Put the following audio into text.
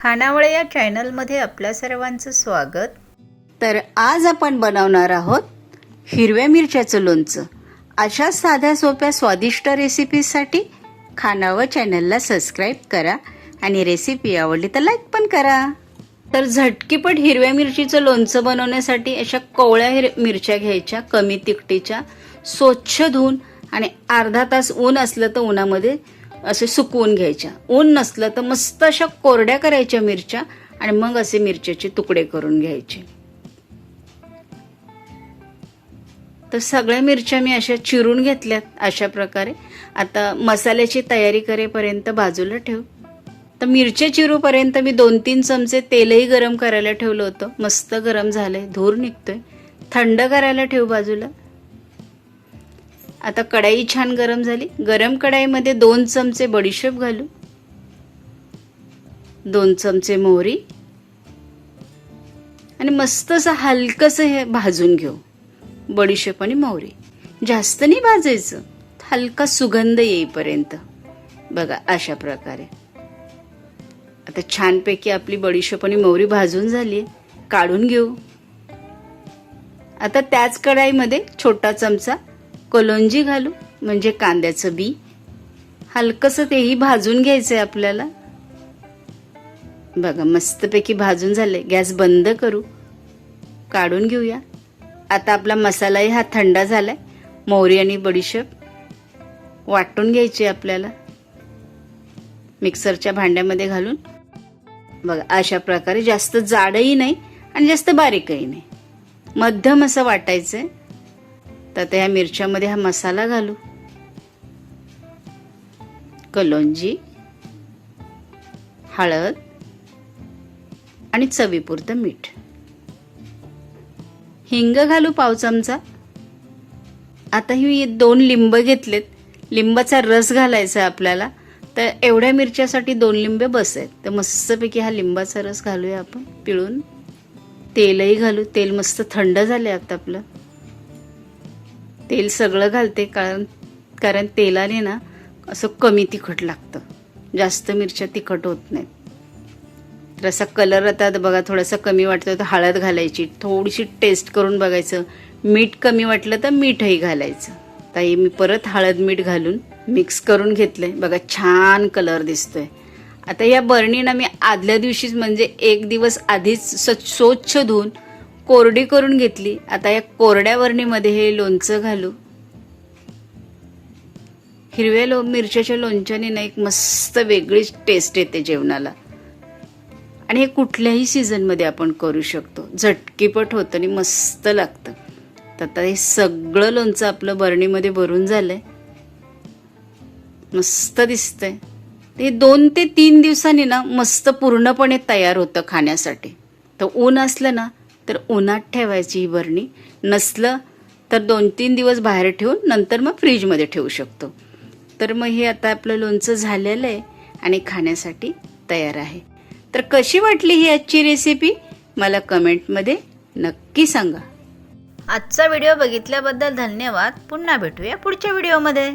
खानावळे या चॅनलमध्ये आपल्या सर्वांचं स्वागत. तर आज आपण बनवणार आहोत हिरव्या मिरच्याचं लोणचं. अशा साध्या सोप्या स्वादिष्ट रेसिपीसाठी खानावळ चॅनलला सबस्क्राईब करा आणि रेसिपी आवडली तर लाईक पण करा. तर झटकीपट हिरव्या मिरचीचं लोणचं बनवण्यासाठी अशा कोवळ्या हिर मिरच्या घ्यायच्या कमी तिकटीच्या स्वच्छ धुवून आणि अर्धा तास ऊन असलं तर उन्हामध्ये असे सुकवून घ्यायच्या. ऊन नसलं तर मस्त अशा कोरड्या करायच्या मिरच्या आणि मग असे मिरच्याचे तुकडे करून घ्यायचे. तर सगळ्या मिरच्या मी अशा चिरून घेतल्यात अशा प्रकारे. आता मसाल्याची तयारी करेपर्यंत बाजूला ठेव. तर मिरच्या चिरूपर्यंत मी दोन तीन चमचे तेलही गरम करायला ठेवलं होतं. मस्त गरम झालंय धूर निघतोय. थंड करायला ठेव बाजूला. आता कढाई छान गरम झाली. गरम कढाईमध्ये दोन चमचे बडीशेप घालू. दोन चमचे मोहरी. आणि मस्त असं हलकंसं हे भाजून घेऊ. बडीशेप आणि मोहरी. जास्त नाही भाजायचं. हलका सुगंध येईपर्यंत. बघा अशा प्रकारे. आता छानपैकी आपली बडीशेप आणि मोहरी भाजून झाली काढून घेऊ. आता त्याच कढाईमध्ये छोटा चमचा कोलोंजी घालू म्हणजे कांद्याचं बी. हलकंसं तेही भाजून घ्यायचं आहे आपल्याला. बघा मस्तपैकी भाजून झाले गॅस बंद करू. काढून घेऊया. आता आपला मसालाही हा थंड आहे मोहरी आणि बडीशेप वाटून घ्यायची आपल्याला. मिक्सरच्या भांड्यामध्ये घालून. बघा अशा प्रकारे जास्त जाडही नाही आणि जास्त बारीकही नाही. मध्यम असं वाटायचं आहे तर त्या मिरच्यामध्ये हा मसाला घालू. कलोंजी हळद आणि चवीपुरतं मीठ. हिंग घालू पाव चमचा. आता ही दोन लिंब घेतलेत. लिंबाचा रस घालायचा आहे आपल्याला. तर एवढ्या मिरच्यासाठी दोन लिंबे बस आहेत. तर मस्तपैकी हा लिंबाचा रस घालूया आपण पिळून. तेलही घालू. तेल मस्त थंड झाले आता आपलं. तेल सगळं घालते कारण कारण तेलाने ना असं कमी तिखट लागतं. जास्त मिरच्या तिखट होत नाहीत. तर असा कलर आता बघा थोडासा कमी वाटतो तर हळद घालायची. थोडीशी टेस्ट करून बघायचं. मीठ कमी वाटलं तर मीठही घालायचं. ताई मी परत हळद मीठ घालून मिक्स करून घेतलं आहे बघा छान कलर दिसतोय. आता या बरणीनं मी आदल्या दिवशीच म्हणजे एक दिवस आधीच स्वच्छ धुवून कोरडी करून घेतली. आता या कोरड्या वरणीमध्ये हे लोणचं घालू. हिरव्या लो मिरच्याच्या लोणच्याने ना एक मस्त वेगळीच टेस्ट येते जेवणाला. आणि हे कुठल्याही सीझनमध्ये आपण करू शकतो. झटकीपट होतं आणि मस्त लागतं. तर आता हे सगळं लोणचं आपलं बरणीमध्ये भरून झालं आहे मस्त दिसतंय. ते दोन ते तीन दिवसांनी ना मस्त पूर्णपणे तयार होतं खाण्यासाठी. तर ऊन असलं ना तर उन्हात ठेवायची ही बरणी. नसलं तर दोन तीन दिवस बाहेर ठेवून नंतर मग फ्रीजमध्ये ठेवू शकतो. तर मग हे आता आपलं लोणचं झालेलं आहे आणि खाण्यासाठी तयार आहे. तर कशी वाटली ही आजची रेसिपी मला कमेंटमध्ये नक्की सांगा. आजचा व्हिडिओ बघितल्याबद्दल धन्यवाद. पुन्हा भेटूया पुढच्या व्हिडिओमध्ये